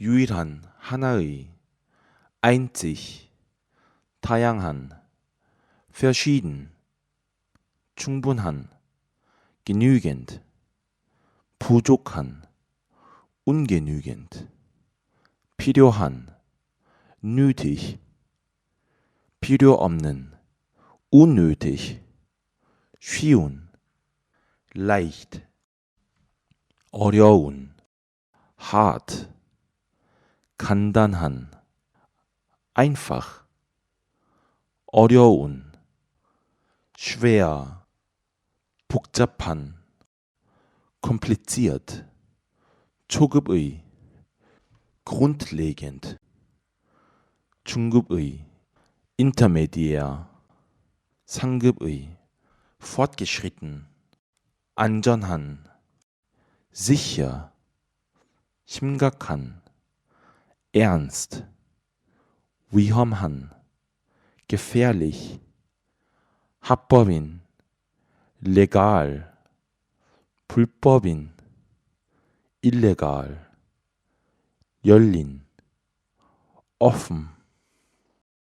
유일한 하나의 einzig 다양한 verschieden 충분한 genügend 부족한 ungenügend 필요한 nötig 필요 없는 unnötig 쉬운 leicht 어려운 hart 간단한 einfach 어려운 schwer 복잡한 kompliziert 초급의 grundlegend 중급의 intermediär 상급의 fortgeschritten 안전한 sicher 심각한 ernst 위험한 gefährlich 합법인 legal 불법인 illegal 열린 offen